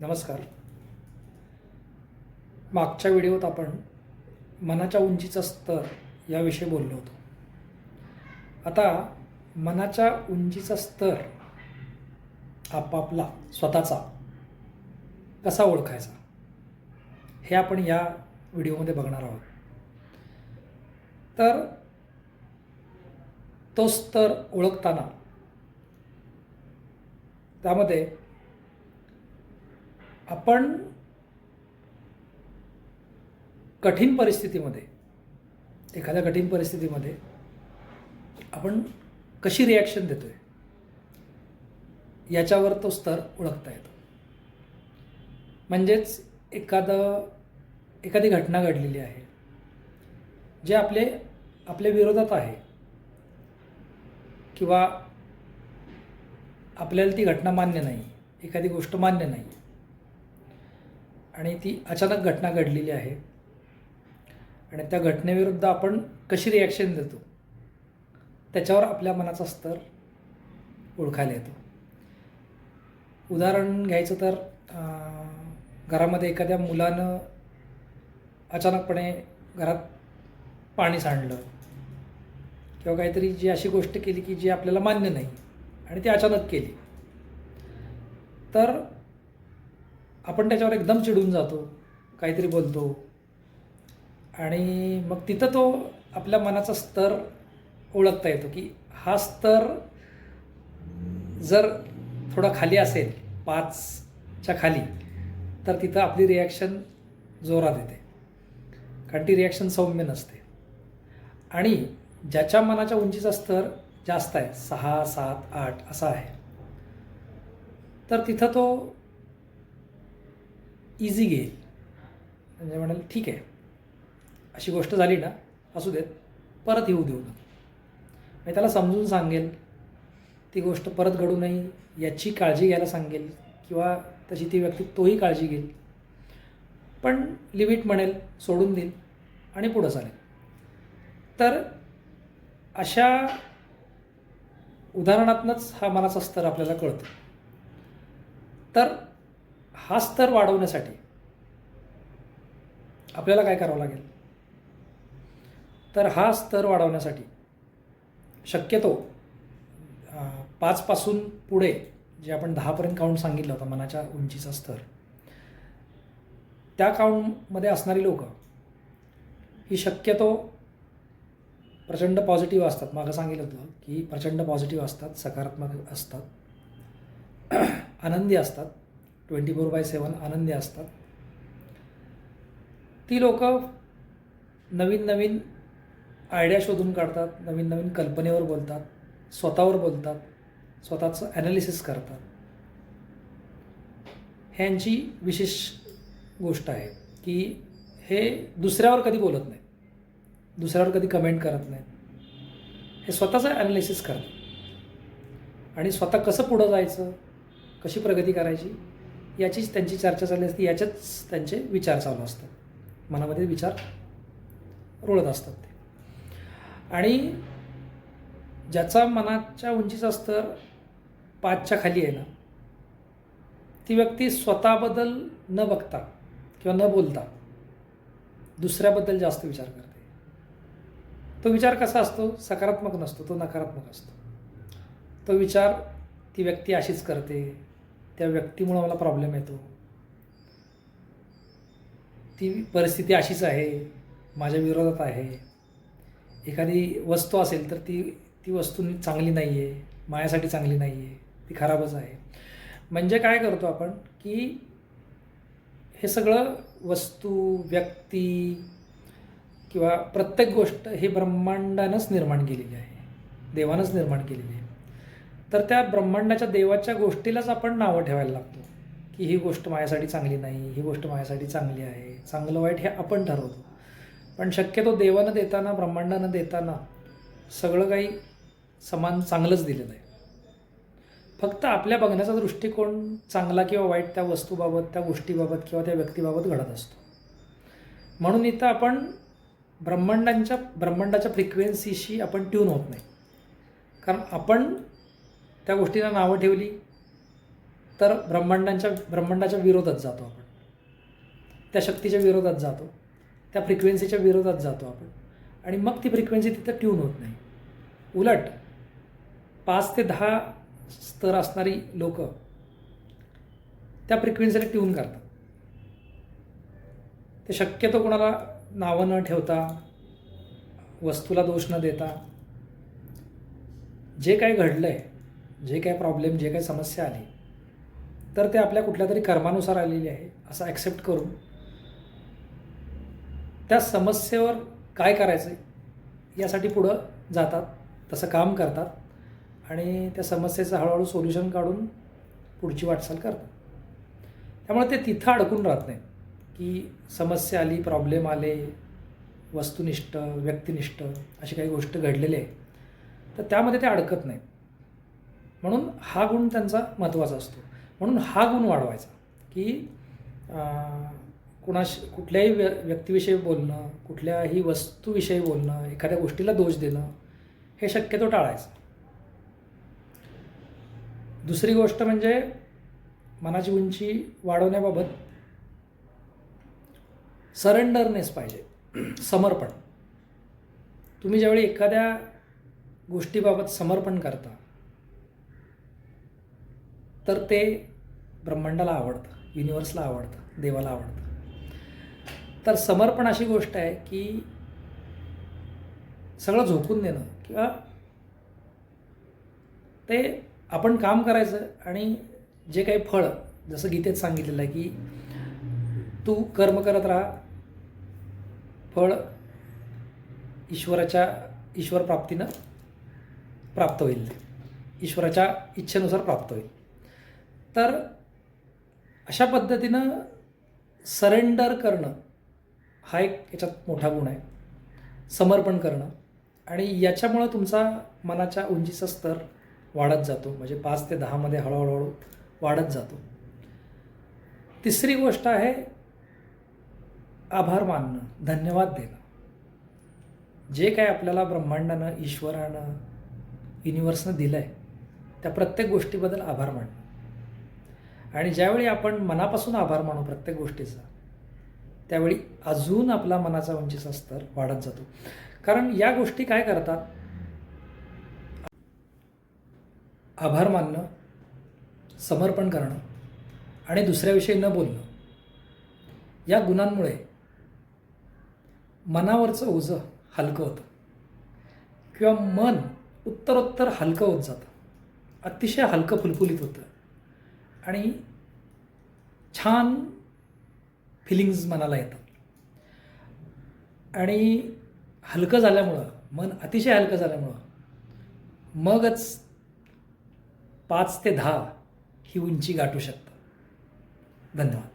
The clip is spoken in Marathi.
नमस्कार. मागच्या व्हिडिओत आपण मनाच्या उंचीचा स्तर याविषयी बोललो होतो. आता मनाच्या उंचीचा स्तर आपापला स्वतःचा कसा ओळखायचा? हे आपण या व्हिडिओमध्ये बघणार आहोत. तर तो स्तर ओळखताना त्यामध्ये आपण कठीण परिस्थितीमध्ये एखाद्या कठीण परिस्थितीमध्ये आपण कशी रिॲक्शन देतो आहे याच्यावर तो स्तर ओळखता येतो. म्हणजेच एखादं एखादी घटना घडलेली आहे जे आपले आपल्या विरोधात आहे किंवा आपल्याला ती घटना मान्य नाही एखादी गोष्ट मान्य नाही आणि ती अचानक घटना घडलेली आहे. आणि त्या घटनेविरुद्ध आपण कशी रिॲक्शन देतो? त्याच्यावर आपल्या मनाचा स्तर ओळखायला येतो. उदाहरण घ्यायचं तर घरामध्ये एखाद्या मुलानं अचानकपणे घरात पाणी सांडलं. किंवा काहीतरी जी अशी गोष्ट केली की जी आपल्याला मान्य नाही आणि ती अचानक केली. तर आपण त्याच्यावर एकदम चिडून जातो काहीतरी बोलतो. आणि मग तिथं तो आपल्या मनाचा स्तर ओळखता येतो की हा स्तर जर थोडा खाली असेल पाचच्या खाली तर तिथं आपली रिॲक्शन जोरात येते. कारण ती रिॲक्शन सौम्य नसते. आणि ज्याच्या मनाच्या उंचीचा स्तर जास्त आहे सहा सात आठ असा आहे तर तिथं तो इझी घेईल. म्हणजे म्हणाल ठीक आहे. अशी गोष्ट झाली ना असू देत. परत येऊ देऊ नका. मी त्याला समजून सांगेल. ती गोष्ट परत घडू नये याची काळजी घ्यायला सांगेल किंवा तशी ती व्यक्ती तोही काळजी घेईल. पण लिमिट म्हणेल सोडून देईल आणि पुढं चालेल. तर अशा उदाहरणातनंच हा मनाचा स्तर आपल्याला कळतो. तर हा स्तर वाढवण्यासाठी आपल्याला काय करावं लागेल? तर हा स्तर वाढवण्यासाठी शक्यतो पाचपासून पुढे जे आपण दहापर्यंत काउंट सांगितलं होतं मनाच्या उंचीचा स्तर त्या काउंटमध्ये असणारी लोकं ही शक्यतो प्रचंड पॉझिटिव्ह असतात. मागं सांगितलं होतं की प्रचंड पॉझिटिव्ह असतात सकारात्मक असतात आनंदी असतात. ट्वेंटी फोर बाय सेवन आनंदी असतात. ती लोक नवीन नवीन आयडिया शोधून काढतात नवीन नवीन कल्पनेवर बोलतात स्वतःवर बोलतात स्वतःचं ॲनालिसिस करतात. ह्यांची विशेष गोष्ट आहे की हे दुसऱ्यावर कधी बोलत नाही दुसऱ्यावर कधी कमेंट करत नाही हे स्वतःचं ॲनालिसिस करतात. आणि स्वतः कसं पुढं जायचं कशी प्रगती करायची याचीच त्यांची चर्चा चालली असते याच्याच त्यांचे विचार चालू असतात. मनामध्ये विचार रुळत असतात ते. आणि ज्याचा मनाच्या उंचीचा स्तर पाचच्या खाली आहे ना ती व्यक्ती स्वतःबद्दल न बघता किंवा न बोलता दुसऱ्याबद्दल जास्त विचार करते. तो विचार कसा असतो? सकारात्मक नसतो तो नकारात्मक असतो. तो विचार ती व्यक्ती अशीच करते त्या व्यक्तीमुळं मला प्रॉब्लेम येतो. ती परिस्थिती अशीच आहे माझ्या विरोधात आहे. एखादी वस्तू असेल तर ती ती वस्तू चांगली नाही आहे माझ्यासाठी चांगली नाही आहे ती खराबच आहे. म्हणजे काय करतो आपण की हे सगळं वस्तू व्यक्ती किंवा प्रत्येक गोष्ट हे ब्रह्मांडानंच निर्माण केलेली आहे. देवानंच निर्माण केलेली आहे. तर त्या ब्रह्मांडाच्या देवाच्या गोष्टीलाच आपण नावं ठेवायला लागतो. की ही गोष्ट माझ्यासाठी चांगली नाही ही गोष्ट माझ्यासाठी चांगली आहे चांगलं वाईट हे आपण ठरवतो. पण शक्यतो देवानं देताना ब्रह्मांडानं देताना सगळं काही समान चांगलंच दिलेलं आहे. फक्त आपल्या बघण्याचा दृष्टिकोन चांगला किंवा वाईट त्या वस्तूबाबत त्या गोष्टीबाबत किंवा त्या व्यक्तीबाबत घडत असतो. म्हणून इथं आपण ब्रह्मांडांच्या ब्रह्मांडाच्या फ्रिक्वेन्सीशी आपण ट्यून होत नाही. कारण आपण त्या गोष्टीला नावं ठेवली तर ब्रह्मांडांच्या ब्रह्मांडाच्या विरोधात जातो आपण. त्या शक्तीच्या विरोधात जातो. त्या फ्रिक्वेन्सीच्या विरोधात जातो आपण. आणि मग ती फ्रिक्वेन्सी तिथं ट्यून होत नाही. उलट पाच ते दहा स्तर असणारी लोक त्या फ्रिक्वेन्सीला ट्यून करतात. ते शक्यतो कोणाला नावं न ठेवता वस्तूला दोष न देता जे काय घडलं आहे जे काय प्रॉब्लेम जे काही समस्या आली तर ते आपल्या कुठल्या तरी कर्मानुसार आलेली आहे असं ॲक्सेप्ट करून त्या समस्येवर काय करायचं आहे यासाठी पुढं जातात तसं काम करतात आणि त्या समस्येचं हळूहळू सोल्युशन काढून पुढची वाटचाल करतात. त्यामुळे ते तिथं अडकून राहत नाही की समस्या आली प्रॉब्लेम आले वस्तुनिष्ठ व्यक्तिनिष्ठ अशी काही गोष्ट घडलेली आहे तर त्यामध्ये ते अडकत नाहीत. म्हणून हा गुण त्यांचा महत्त्वाचा असतो. म्हणून हा गुण वाढवायचा की कुणाशी कुठल्याही व्य व्यक्तीविषयी बोलणं कुठल्याही वस्तूविषयी बोलणं एखाद्या गोष्टीला दोष देणं हे शक्यतो टाळायचं. दुसरी गोष्ट म्हणजे मनाची उंची वाढवण्याबाबत सरेंडरनेस पाहिजे समर्पण. तुम्ही ज्यावेळी एखाद्या गोष्टीबाबत समर्पण करता तर ते ब्रह्मांडाला आवडतं युनिवर्सला आवडतं देवाला आवडतं. तर समर्पण अशी गोष्ट आहे की सगळं झोकून देणं किंवा ते आपण काम करायचं आणि जे काही फळ जसं गीतेत सांगितलेलं आहे की तू कर्म करत राहा फळ ईश्वराच्या ईश्वर प्राप्तीनं प्राप्त होईल. ईश्वराच्या इच्छेनुसार प्राप्त होईल. तर अशा पद्धतीनं सरेंडर करणं हा एक याच्यात मोठा गुण आहे. समर्पण करणं. आणि याच्यामुळं तुमचा मनाच्या उंचीचा स्तर वाढत जातो. म्हणजे पाच ते दहामध्ये हळूहळूहळू वाढत जातो. तिसरी गोष्ट आहे आभार मानणं धन्यवाद देणं. जे काय आपल्याला ब्रह्मांडानं ईश्वरानं युनिवर्सनं दिलं आहे त्या प्रत्येक गोष्टीबद्दल आभार मानणं. आणि ज्यावेळी आपण मनापासून आभार मानू प्रत्येक गोष्टीचा त्यावेळी अजून आपला मनाचा उंचीचा स्तर वाढत जातो. कारण या गोष्टी काय करतात? आभार मानणं समर्पण करणं आणि दुसऱ्याविषयी न बोलणं या गुणांमुळे मनावरचं ओझं हलकं होतं. किंवा मन उत्तरोत्तर हलकं होत जातं. अतिशय हलकं फुलफुलीत होतं. आणि छान फिलिंग्ज मनाला येतात. आणि हलकं झाल्यामुळं मन अतिशय हलकं झाल्यामुळं मगच पाच ते दहा ही उंची गाठू शकतं धन्यवाद.